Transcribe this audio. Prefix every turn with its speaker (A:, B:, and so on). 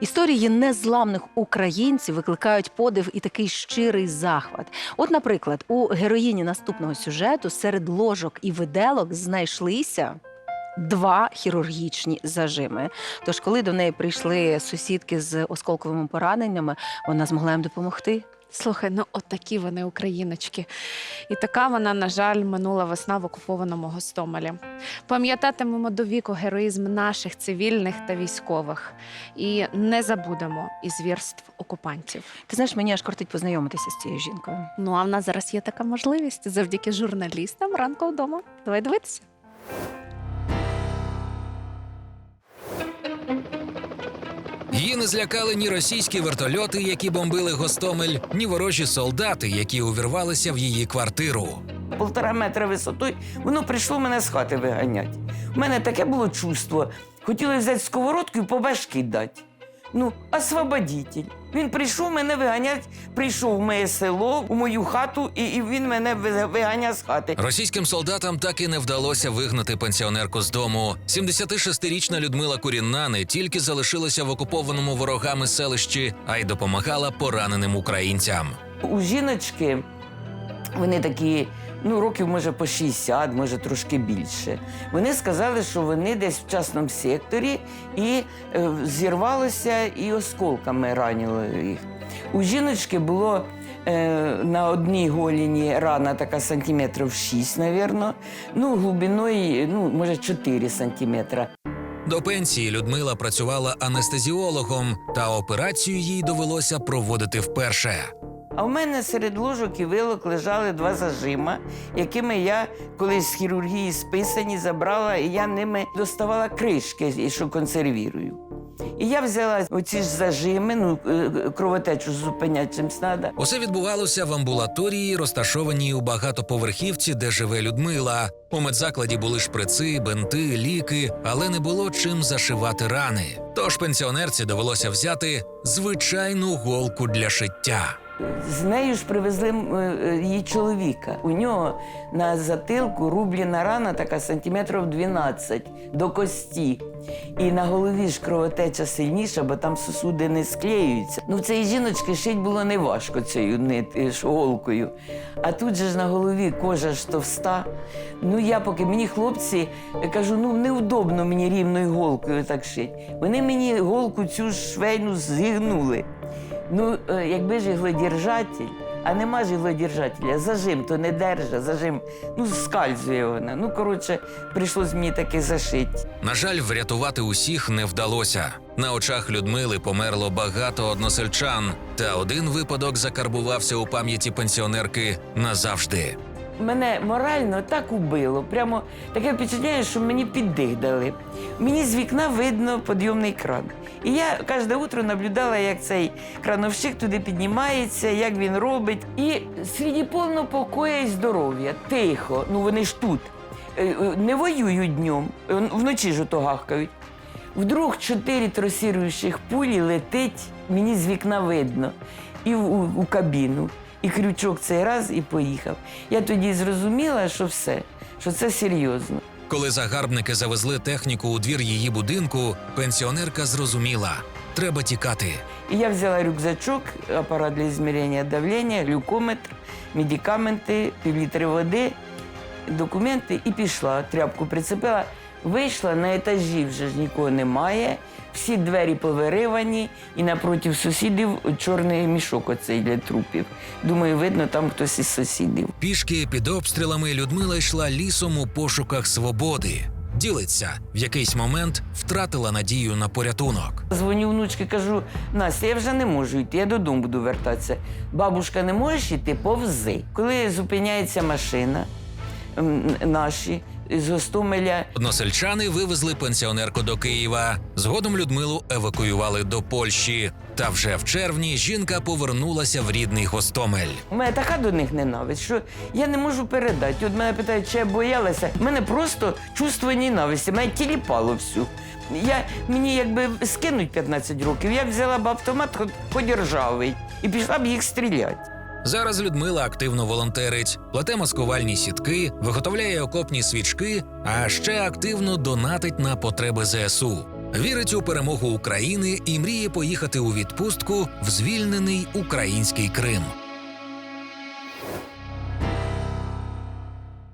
A: Історії незламних українців викликають подив і такий щирий захват. От, наприклад, у героїні наступного сюжету серед ложок і виделок знайшлися. Два хірургічні зажими. Тож, коли до неї прийшли сусідки з осколковими пораненнями, вона змогла їм допомогти.
B: Слухай, ну от вони україночки. І така вона, на жаль, минула весна в окупованому Гостомелі. Пам'ятатимемо до віку героїзм наших цивільних та військових. І не забудемо і звірств окупантів.
A: Ти знаєш, мені аж кортить познайомитися з цією жінкою.
B: Ну а в нас зараз є така можливість завдяки журналістам ранку вдома. Давай дивитися.
C: Її не злякали ні російські вертольоти, які бомбили Гостомель, ні ворожі солдати, які увірвалися в її квартиру.
D: Полтора метра висотою, воно прийшло мене з хати виганять. У мене таке було чувство. Хотіли взяти сковородку і по башки дати. Ну, освободитель. Він прийшов мене виганять, прийшов в моє село, у мою хату, і, і він мене ви- виганяє з хати.
C: Російським солдатам так і не вдалося вигнати пенсіонерку з дому. 76-річна Людмила Курінна не тільки залишилася в окупованому ворогами селищі, а й допомагала пораненим українцям.
D: У жіночки вони такі, ну, років може по 60, може трошки більше. Вони сказали, що вони десь в частному секторі і е, зірвалося і осколками ранило їх. У жіночки було е, на одній голіні рана така сантиметрів 6, мабуть, ну, глибиною, ну, може, 4 сантиметра.
C: До пенсії Людмила працювала анестезіологом, та операцію їй довелося проводити вперше.
D: А в мене серед ложок і вилок лежали два зажима, якими я колись з хірургії списані забрала, і я ними доставала кришки, що консервірую. І я взяла оці ж зажими, ну, е, кровотечу зупиняти чим треба.
C: Усе відбувалося в амбулаторії, розташованій у багатоповерхівці, де живе Людмила. У медзакладі були шприци, бинти, ліки, але не було чим зашивати рани. Тож пенсіонерці довелося взяти звичайну голку для шиття.
D: З нею ж привезли е, її чоловіка. У нього на затилку рублена рана така сантиметрів 12 до кості. І на голові ж кровотеча сильніша, бо там сосуди не склеюються. Ну, цієї жіночки шить було неважко цією голкою. А тут же ж на голові кожа ж товста. Ну я поки мені хлопці я кажу, ну неудобно мені рівною голкою так шить. Вони мені голку цю швейну зігнули. Ну, е, якби ж а нема ж зажим то не держа, зажим, ну, скальзує вона. Ну, коротше, прийшлось мені таки зашити.
C: На жаль, врятувати усіх не вдалося. На очах Людмили померло багато односельчан, та один випадок закарбувався у пам'яті пенсіонерки назавжди.
D: Мене морально так убило. Прямо таке впечатлення, що мені піддих дали. Мені з вікна видно підйомний кран. І я кожне утро наблюдала, як цей крановщик туди піднімається, як він робить. І серед повного покоя і здоров'я, тихо. Ну вони ж тут. Е, е, Не воюють днем, е, вночі ж ото гахкають. Вдруг чотири тросіруючих пулі летить, мені з вікна видно, і в, у, у кабіну. І крючок цей раз і поїхав. Я тоді зрозуміла, що все, що це серйозно.
C: Коли загарбники завезли техніку у двір її будинку, пенсіонерка зрозуміла – треба тікати.
D: І я взяла рюкзачок, апарат для измерения давлення, глюкометр, медикаменти, півлітри води, документи і пішла. Тряпку прицепила. Вийшла на етажі, вже ж нікого немає. Всі двері повиривані, і напроти сусідів чорний мішок оцей для трупів. Думаю, видно, там хтось із сусідів.
C: Пішки під обстрілами Людмила йшла лісом у пошуках свободи. Ділиться, в якийсь момент втратила надію на порятунок.
D: Дзвоню внучки, кажу: Настя, я вже не можу йти, я додому буду вертатися. Бабушка, не можеш йти, повзи. Коли зупиняється машина, наші з Гостомеля,
C: Односельчани вивезли пенсіонерку до Києва. Згодом Людмилу евакуювали до Польщі. Та вже в червні жінка повернулася в рідний Гостомель.
D: у мене така до них ненависть, що я не можу передати. От мене питають, чи я боялася. У мене просто чувство ненависті, мене тіліпало всю. Я, мені якби скинуть 15 років, я взяла б автомат хоч хоч ржавий і пішла б їх стріляти.
C: Зараз Людмила активно волонтерить, плете маскувальні сітки, виготовляє окопні свічки, а ще активно донатить на потреби ЗСУ. Вірить у перемогу України і мріє поїхати у відпустку в звільнений український Крим.